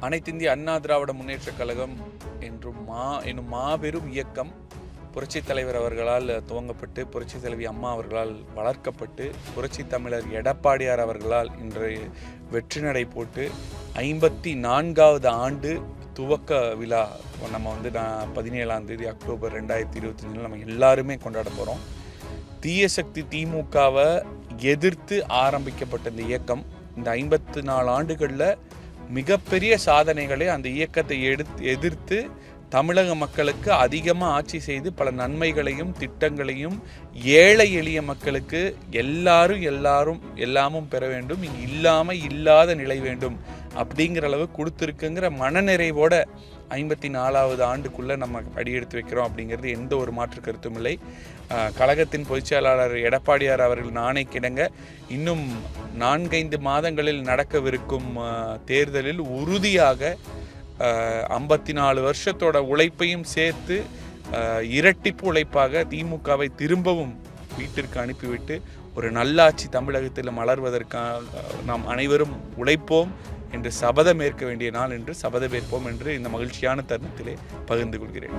அனைத்திந்திய அண்ணா திராவிட முன்னேற்றக் கழகம் என்றும் மா என்னும் மாபெரும் இயக்கம் புரட்சித் தலைவர் அவர்களால் துவங்கப்பட்டு புரட்சி தலைவி அம்மா அவர்களால் வளர்க்கப்பட்டு புரட்சித் தமிழர் எடப்பாடியார் அவர்களால் இன்று வெற்றி நடை போட்டு ஐம்பத்தி நான்காவது ஆண்டு துவக்க விழா. நம்ம வந்து நான் பதினேழாம் தேதி அக்டோபர் ரெண்டாயிரத்தி இருபத்தஞ்சில் நம்ம எல்லாருமே கொண்டாட போகிறோம் தீய சக்தி திமுகவை எதிர்த்து ஆரம்பிக்கப்பட்ட இந்த இயக்கம் இந்த ஐம்பத்து நாலு ஆண்டுகளில் மிகப்பெரிய சாதனைகளை அந்த இயக்கத்தை எடுத்து எதிர்த்து தமிழக மக்களுக்கு அதிகமாக ஆட்சி செய்து பல நன்மைகளையும் திட்டங்களையும் ஏழை எளிய மக்களுக்கு எல்லாரும் எல்லாரும் எல்லாமும் பெற வேண்டும். இங்கு இல்லாமல் இல்லாத நிலை வேண்டும். அப்படிங்கிற அளவு கொடுத்துருக்குங்கிற மனநிறைவோட ஐம்பத்தி நாலாவது ஆண்டுக்குள்ளே நம்ம அடியெடுத்து வைக்கிறோம் அப்படிங்கிறது எந்த ஒரு மாற்று கருத்தும் இல்லை. கழகத்தின் பொதுச்செயலாளர் எடப்பாடியார் அவர்கள் நாணை கிடங்க இன்னும் நான்கைந்து மாதங்களில் நடக்கவிருக்கும் தேர்தலில் உறுதியாக ஐம்பத்தி நாலு வருஷத்தோட உழைப்பையும் சேர்த்து இரட்டிப்பு உழைப்பாக திமுகவை திரும்பவும் வீட்டிற்கு அனுப்பிவிட்டு ஒரு நல்லாட்சி தமிழகத்தில் மலர்வதற்காக நாம் அனைவரும் உழைப்போம். இன்று சபதம் ஏற்க வேண்டிய நாள் என்று சபதமேற்போம் என்று இந்த மகிழ்ச்சியான தருணத்திலே பகிர்ந்து கொள்கிறேன்.